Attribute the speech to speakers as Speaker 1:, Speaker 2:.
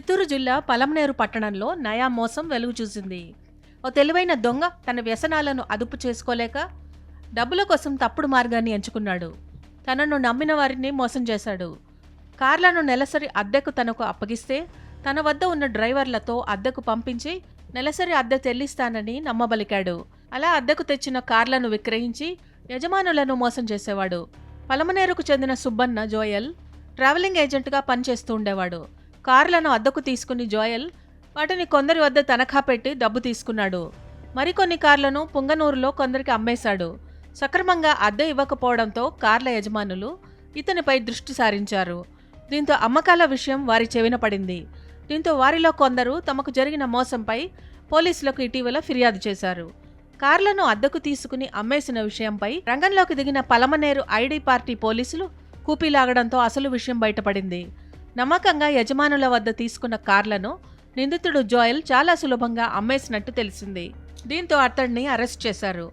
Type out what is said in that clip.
Speaker 1: చిత్తూరు జిల్లా పలమనేరు పట్టణంలో నయా మోసం వెలుగు చూసింది. ఓ తెలివైన దొంగ తన వ్యసనాలను అదుపు చేసుకోలేక డబ్బుల కోసం తప్పుడు మార్గాన్ని ఎంచుకున్నాడు. తనను నమ్మిన వారిని మోసం చేశాడు. కార్లను నెలసరి అద్దెకు తనకు అప్పగిస్తే తన వద్ద ఉన్న డ్రైవర్లతో అద్దెకు పంపించి నెలసరి అద్దె చెల్లిస్తానని నమ్మబలికాడు. అలా అద్దెకు తెచ్చిన కార్లను విక్రయించి యజమానులను మోసం చేసేవాడు. పలమనేరుకు చెందిన సుబ్బన్న జోయల్ ట్రావెలింగ్ ఏజెంట్గా పనిచేస్తూ ఉండేవాడు. కార్లను అద్దకు తీసుకుని జోయల్ వాటిని కొందరి వద్ద తనఖా పెట్టి డబ్బు తీసుకున్నాడు. మరికొన్ని కార్లను పుంగనూరులో కొందరికి అమ్మేశాడు. సక్రమంగా అద్దె ఇవ్వకపోవడంతో కార్ల యజమానులు ఇతనిపై దృష్టి సారించారు. దీంతో అమ్మకాల విషయం వారి చెవిన పడింది. దీంతో వారిలో కొందరు తమకు జరిగిన మోసంపై పోలీసులకు ఇటీవల ఫిర్యాదు చేశారు. కార్లను అద్దెకు తీసుకుని అమ్మేసిన విషయంపై రంగంలోకి దిగిన పలమనేరు ఐడి పార్టీ పోలీసులు కూపీలాగడంతో అసలు విషయం బయటపడింది. నమ్మకంగా యజమానుల వద్ద తీసుకున్న కార్లను నిందితుడు జోయల్ చాలా సులభంగా అమ్మేసినట్టు తెలిసింది. దీంతో అతడిని అరెస్ట్ చేశారు.